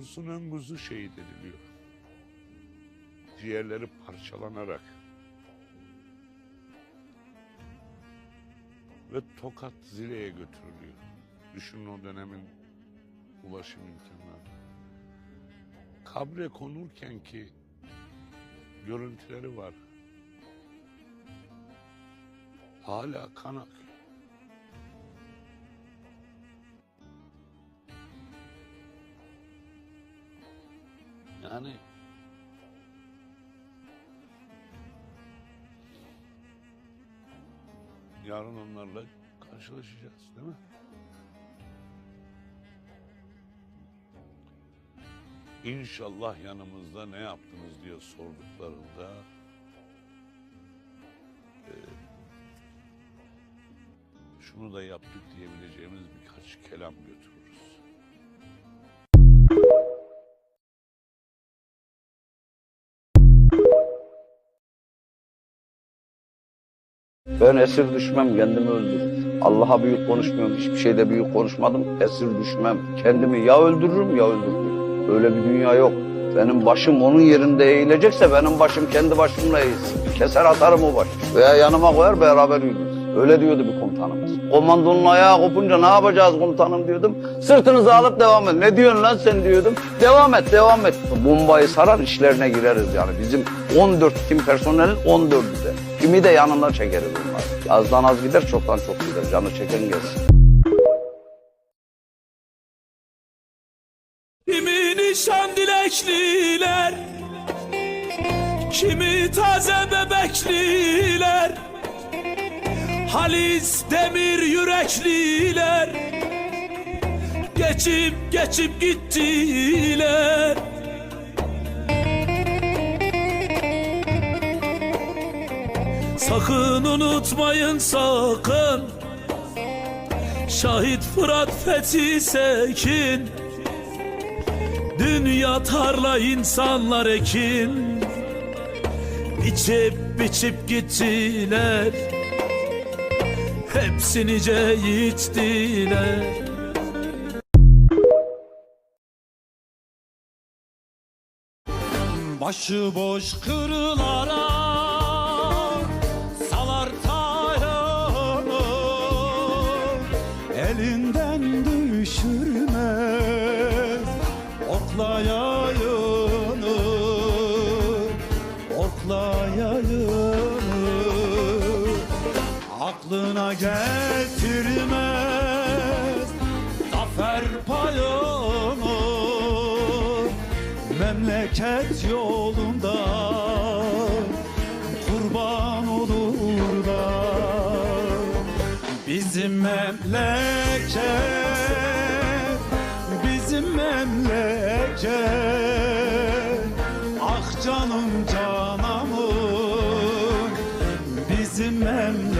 Dursun Önguz'u şehit ediliyor. Ciğerleri parçalanarak. Ve Tokat Zile'ye götürülüyor. Düşünün o dönemin ulaşım imkanları. Kabre konurken ki görüntüleri var. Hala kan akıyor. Yani yarın onlarla karşılaşacağız değil mi? İnşallah yanımızda ne yaptınız diye sorduklarında e, şunu da yaptık diyebileceğimiz birkaç kelam götürürüz. Ben esir düşmem, kendimi öldürürüm. Allah'a büyük konuşmuyorum, hiçbir şeyde büyük konuşmadım. Esir düşmem, kendimi ya öldürürüm ya öldürürüm. Öyle bir dünya yok. Benim başım onun yerinde eğilecekse benim başım kendi başımla eğilsin. Keser atarım o baş. Veya yanıma koyar beraber yürürüz. Öyle diyordu bir komutanımız. Komandonun ayağı kopunca ne yapacağız komutanım diyordum. Sırtınızı alıp devam et. Ne diyorsun lan sen diyordum. Devam et, devam et. Bombayı sarar işlerine gireriz yani. Bizim 14 tim personelin 14'ü de. Kimi de yanına çekeriz bunlar. Azdan az gider, çoktan çok gider. Canı çeken gelsin. Kimi nişan dilekliler Kimi taze bebekliler Halis demir yürekliler Geçip geçip gittiler Sakın unutmayın sakın. Şahit Fırat Fethi Sekin. Dünya tarla insanlar ekin. Biçip biçip gittiler. Hepsini yiğittiler Başıboş kırılara Aklına getirmez Zafer payını Memleket yolunda Kurban olur da Bizim memleket Bizim memleket. Ah canım canamım Bizim memleket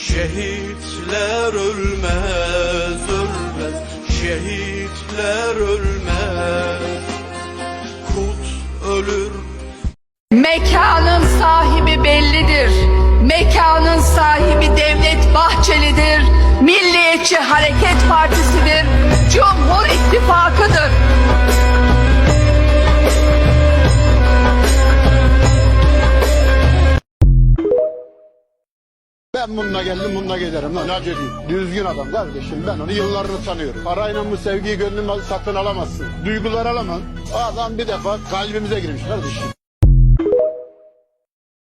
şehitler ölmez, ölmez, şehitler ölmez. Kut ölür, Mekanın sahibi bellidir. Mekanın sahibi Devlet Bahçeli'dir. Milliyetçi Hareket Partisi'dir. Cumhur İttifakı'dır. Ben bununla geldim bununla giderim lan aceleyim. Düzgün adam kardeşim ben onu yıllarını tanıyorum. Parayla bu sevgiyi gönlümden satın alamazsın. Duygular alamam. Adam bir defa kalbimize girmiş kardeşim.